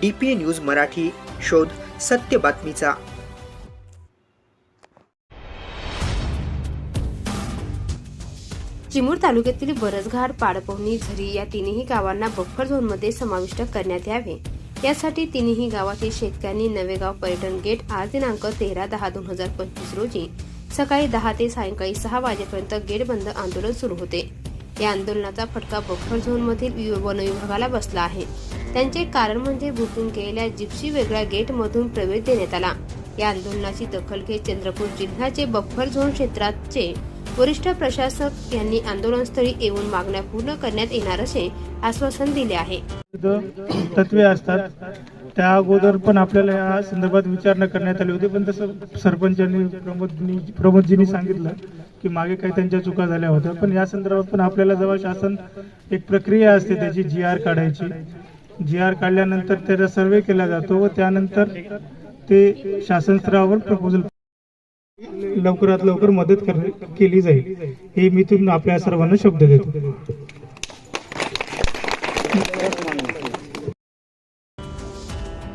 D P news Marathi शोध सत्य बातमीचा. चिमूर तालुक्यातील बरसघाट पाडपवणी झरी या तिन्ही गावांना बफर झोनमध्ये समाविष्ट करण्यात यावे. यासाठी तिन्ही गावातील शेतकऱ्यांनी नवेगाव पर्यटन गेट आज दिनांक तेरा दहा दोन हजार पंचवीस रोजी सकाळी दहा ते सायंकाळी सहा वाजेपर्यंत गेट बंद आंदोलन सुरू होते. या आंदोलनाचा फटका बफर झोनमधील वनविभागाला वन विभागाला बसला आहे. त्यांचे कारण म्हणजे बुकिंग केलेल्या जिप्सी वेगळ्या गेटमधून प्रवेश देण्यात आला. या आंदोलनाची दखल घेत चंद्रपूर जिल्ह्याचे बफर झोन क्षेत्राचे वरिष्ठ प्रशासक यांनी आंदोलनस्थळी येऊन मागण्या पूर्ण करण्यात येणार असे आश्वासन दिले आहे. तत्वे असतात. त्या अगोदर पण आपल्याला या संदर्भात विचारणा करण्यात आली होती. पण तसं सरपंचांनी प्रमोदनी प्रमोदजींनी सांगितलं की मागे काही त्यांच्या चुका झाल्या होत्या. पण या संदर्भात पण आपल्याला जेव्हा शासन एक प्रक्रिया असते त्याची जी आर काढायची जी आर काढल्यानंतर त्याचा सर्वे केला जातो व त्यानंतर ते शासन स्तरावर प्रपोजल लवकरात लवकर मदत केली जाईल. हे मी तुम्ही आपल्या सर्वांना शब्द देतो.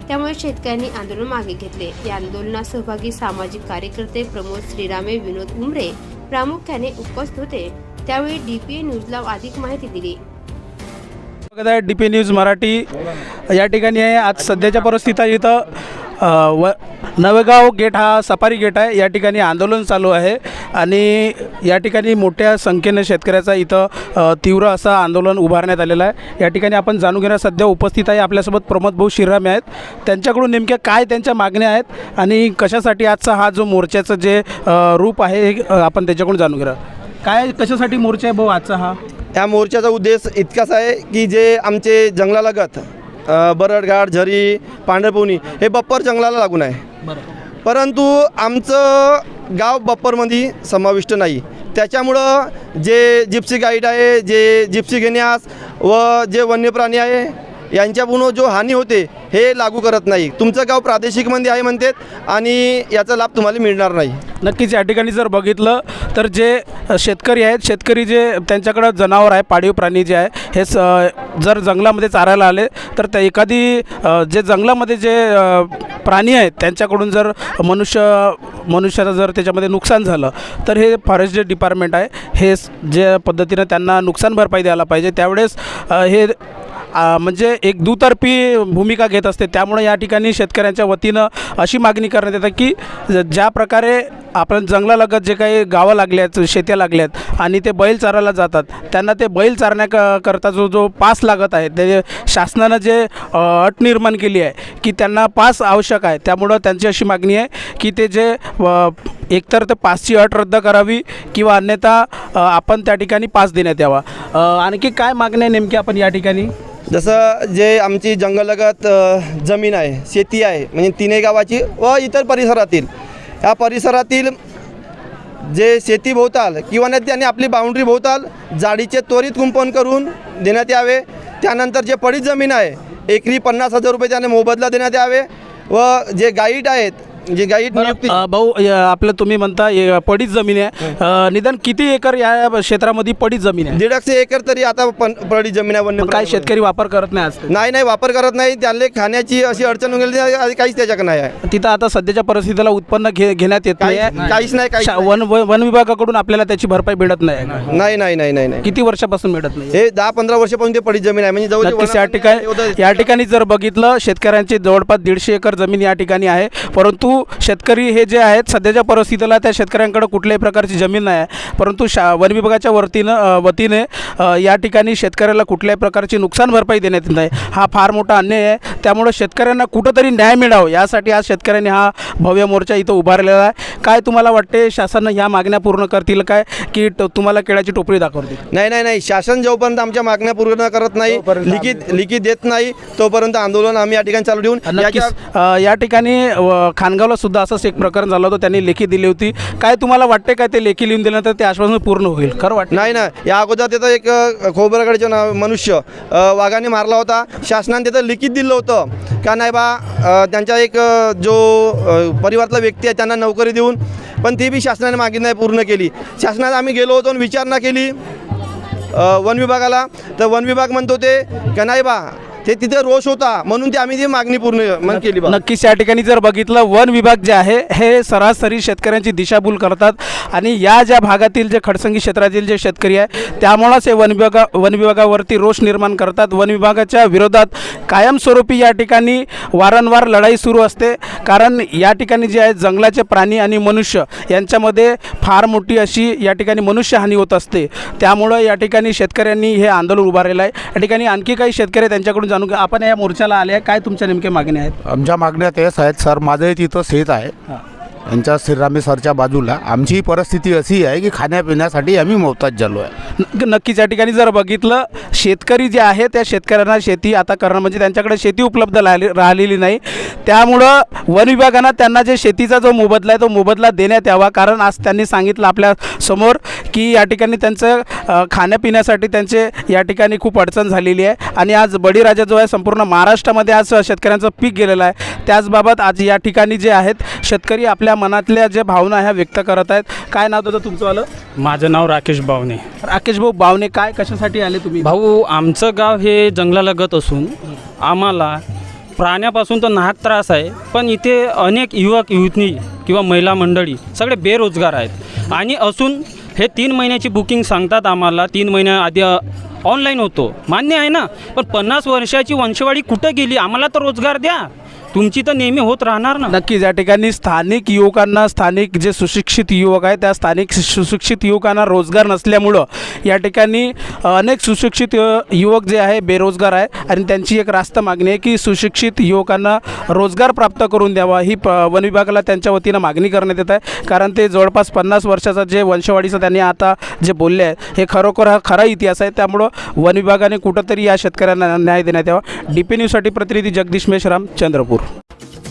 त्यामुळे शेतकऱ्यांनी आंदोलन मागे घेतले. या आंदोलनात सहभागी सामाजिक कार्यकर्ते प्रमोद श्रीरामे विनोद उमरे प्रामुख्याने उपस्थित होते. त्यावेळी डीपीए न्यूजला अधिक माहिती दिली. बघत आहे डी पी न्यूज मराठी. या ठिकाणी आहे. आज सध्याच्या परिस्थितीत इथं व नवेगाव गेट हा सफारी गेट आहे. या ठिकाणी आंदोलन चालू आहे. आणि या ठिकाणी मोठ्या संख्येने शेतकऱ्याचा इथं तीव्र असं आंदोलन उभारण्यात आलेलं आहे. या ठिकाणी आपण जाणून घेणार सध्या उपस्थित आहे आपल्यासोबत प्रमोद भाऊ शिरामे आहेत. त्यांच्याकडून नेमक्या काय त्यांच्या मागण्या आहेत आणि कशासाठी आजचा हा जो मोर्चाचं जे रूप आहे हे आपण त्याच्याकडून जाणून घेणार. काय कशासाठी मोर्चा आहे भाऊ आजचा हा? या मोर्चाचा उद्देश इतकाच आहे की जे आमचे जंगलालगत बरडघाट झरी पांढरपुणी हे बप्पर जंगलाला लागून आहे. परंतु आमचं गाव बप्परमध्ये समाविष्ट नाही. त्याच्यामुळं जे जिप्सी गाईड आहे जे जिप्सी घेण्यास व जे वन्य प्राणी आहे यांच्याकडून जो हानी होते हे लागू करत नाही. तुमचं गाव प्रादेशिकमध्ये आहे म्हणतात आणि याचा लाभ तुम्हाला मिळणार नाही. नक्कीच या ठिकाणी जर बघितलं तर जे शेतकरी आहेत शेतकरी जे त्यांच्याकडं जनावर आहे पाळीव प्राणी जे आहे हे स जर जंगलामध्ये चारायला आले तर त्या एखादी जे जंगलामध्ये जे प्राणी आहेत त्यांच्याकडून जर मनुष्य मनुष्याचं जर त्याच्यामध्ये नुकसान झालं तर हे फॉरेस्ट जे डिपार्टमेंट आहे हे जे पद्धतीनं त्यांना नुकसान भरपाई द्यायला पाहिजे. त्यावेळेस हे म्हणजे एक दुतर्फी भूमिका घेत असते. त्यामुळे या ठिकाणी शेतकऱ्यांच्या वतीनं अशी मागणी करण्यात येतं की ज- ज्या प्रकारे आपण जंगलालगत जे काही गावं लागले आहेत शेत्या लागल्या आहेत आणि ते बैल चारायला जातात त्यांना ते बैल चारण्या करता जो जो पास लागत आहे ते शासनानं जे अट निर्माण केली आहे की त्यांना पास आवश्यक आहे. त्यामुळं त्यांची अशी मागणी आहे की ते जे व, एकतर ते पाचची अट रद्द करावी किंवा अन्यथा आपण त्या ठिकाणी पास देण्यात यावा. आणखी काय मागण्या आहे नेमकी आपण या ठिकाणी? जसं जे आमची जंगलगत जमीन आहे शेती आहे म्हणजे तिने गावाची व इतर परिसरातील. या परिसरातील जे शेती भोवताल किंवा नाही त्यांनी आपली बाउंड्री भोवताल जाडीचे त्वरित कुंपण करून देण्यात यावे. त्यानंतर जे पडीत जमीन आहे एकरी पन्नास हजार रुपये त्याने मोबदला देण्यात यावे व जे गाईड आहेत जे गाईड नियुक्ती अ, भाऊ य- आपलं तुम्ही म्हणता य- पडीत जमीन आहे. अ, निदान किती एकर या क्षेत्रामध्ये पडीत जमीन आहे? दीडशे एकर तरी आता पण पडीत जमीन आहे वन्य काय शेतकरी वापर करत नाही आज नाही नाही वापर करत नाही. त्यांना खाण्याची अशी अडचण वगैरे काहीच त्याच्याकडे नाही आहे. तिथं आता सध्याच्या परिस्थितीला उत्पन्न घे घेण्यात येत काहीच नाही, काहीच शा- नाही. वन वन वन विभागाकडून आपल्याला त्याची भरपाई मिळत नाही. नाही नाही नाही नाही नाही. किती वर्षापासून मिळत नाही? हे दहा पंधरा वर्षापासून ते पडीत जमीन आहे. म्हणजे जवळ नक्कीच या ठिकाणी या ठिकाणी जर बघितलं शेतकऱ्यांची जवळपास दीडशे एकर जमीन या ठिकाणी आहे. परंतु शेतकरी हे जे आहेत सध्याच्या परिस्थितीला त्या शेतकऱ्यांकडे कुठल्याही प्रकारची जमीन नाही आहे. परंतु शा वन विभागाच्या वतीनं अ, वतीने या ठिकाणी शेतकऱ्याला कुठल्याही प्रकारची नुकसान भरपाई देण्यात येत नाही. हा फार मोठा अन्याय आहे. त्यामुळं शेतकऱ्यांना कुठंतरी न्याय मिळावं. यासाठी आज शेतकऱ्यांनी हा भव्य मोर्चा इथं उभारलेला आहे. काय तुम्हाला वाटते शासन ह्या मागण्या पूर्ण करतील काय की तुम्हाला केळाची टोपली दाखवतील? नाही नाही नाही. शासन जोपर्यंत आमच्या मागण्या पूर्ण करत नाही लिखित लिखित देत नाही तोपर्यंत आंदोलन आम्ही या ठिकाणी चालू ठेवून या ठिकाणी अ, खानगावला सुद्धा असंच एक प्रकरण झालं होतं. त्यांनी लेखी दिली होती. काय तुम्हाला वाटते काय ते लेखी लिहून दिल्यानंतर ते आश्वासन पूर्ण होईल? खरं वाटतं नाही ना या अगोदर तिथं एक अ, नाव मनुष्य अ, वाघाने मारला होता. शासनाने तिथं लिखित दिलं होतं. का नाही बा अ, त्यांचा एक अ, जो अ, परिवारातला व्यक्ती आहे त्यांना नोकरी देऊन पण ती बी शासनाने मागित नाही पूर्ण केली. शासनात आम्ही गेलो होतो आणि विचारणा केली अ, वन विभागाला. तर वन विभाग म्हणतो ते का नाही बा ते तिथे रोष होता म्हणून ते आम्ही ती मागणी पूर्ण मन केली नक्कीच या ठिकाणी जर बघितलं वन विभाग जे आहे हे सरासरी शेतकऱ्यांची दिशाभूल करतात आणि या ज्या भागातील जे खडसंगी क्षेत्रातील जे शेतकरी आहे त्यामुळंच हे वन विभागा वन विभागावरती रोष निर्माण करतात. वन विभागाच्या विरोधात कायमस्वरूपी या ठिकाणी वारंवार लढाई सुरू असते. कारण या ठिकाणी जे आहे जंगलाचे प्राणी आणि मनुष्य यांच्यामध्ये फार मोठी अशी या ठिकाणी मनुष्यहानी होत असते. त्यामुळं या ठिकाणी शेतकऱ्यांनी हे आंदोलन उभारलेलं आहे. या ठिकाणी आणखी काही शेतकरी त्यांच्याकडून जाणून घ्या आपण या मोर्चाला आले आहे. काय तुमच्या नेमक्या मागण्या आहेत? आमच्या मागण्या तेच आहेत. सर माझंही तिथं शेत आहे. यांच्या श्रीरामे सरच्या बाजूला. आमची परिस्थिती अशी आहे की खाण्यापिण्यासाठी आम्ही मोहताज झालो आहे. नक्कीच या ठिकाणी जर बघितलं शेतकरी जे आहे त्या शेतकऱ्यांना शेती आता करणं म्हणजे त्यांच्याकडे शेती उपलब्ध राहिली राहिलेली नाही. त्यामुळं वन विभागानं त्यांना जे शेतीचा जो मोबदला आहे तो मोबदला देण्यात यावा. कारण आज त्यांनी सांगितलं आपल्यासमोर की या ठिकाणी त्यांचं खाण्यापिण्यासाठी त्यांचे या ठिकाणी खूप अडचण झालेली आहे. आणि आज बळीराजा जो आहे संपूर्ण महाराष्ट्रामध्ये आज शेतकऱ्यांचं पीक गेलेलं आहे. त्याचबाबत आज या ठिकाणी जे आहेत शेतकरी आपल्या मनातल्या ज्या भावना ह्या व्यक्त करत आहेत. काय नाव होतं तुमचं आलं? माझं नाव राकेश बावणे राकेश भाऊ बावने काय कशासाठी आले तुम्ही? भाऊ आमचं गाव हे जंगलालगत असून आम्हाला प्राण्यापासून तर नाहक त्रास आहे पण इथे अनेक युवक युवती किंवा महिला मंडळी सगळे बेरोजगार आहेत. आणि असून हे तीन महिन्याची बुकिंग सांगतात आम्हाला तीन महिन्या आधी ऑनलाईन होतो. मान्य आहे ना? पण पन्नास वर्षाची वंशवाडी कुठं गेली? आम्हाला तर रोजगार द्या. तुमची तर नेहमी होत राहणार ना. नक्कीच या ठिकाणी स्थानिक युवकांना स्थानिक जे सुशिक्षित युवक आहे त्या स्थानिक सुशिक्षित युवकांना रोजगार नसल्यामुळं या ठिकाणी अनेक सुशिक्षित युवक जे आहे बेरोजगार आहे आणि त्यांची एक रास्त मागणी आहे की सुशिक्षित युवकांना रोजगार प्राप्त करून द्यावा. ही प वन विभागाला त्यांच्या वतीनं मागणी करण्यात येत आहे. कारण ते जवळपास पन्नास वर्षाचा जे वंशवाढीचं त्यांनी आता जे बोलले आहेत हे खरोखर हा खरा इतिहास आहे. त्यामुळं वन विभागाने कुठंतरी या शेतकऱ्यांना न्याय देण्यात यावा. डी पी न्यूजसाठी प्रतिनिधी जगदीश मेश्राम चंद्रपूर.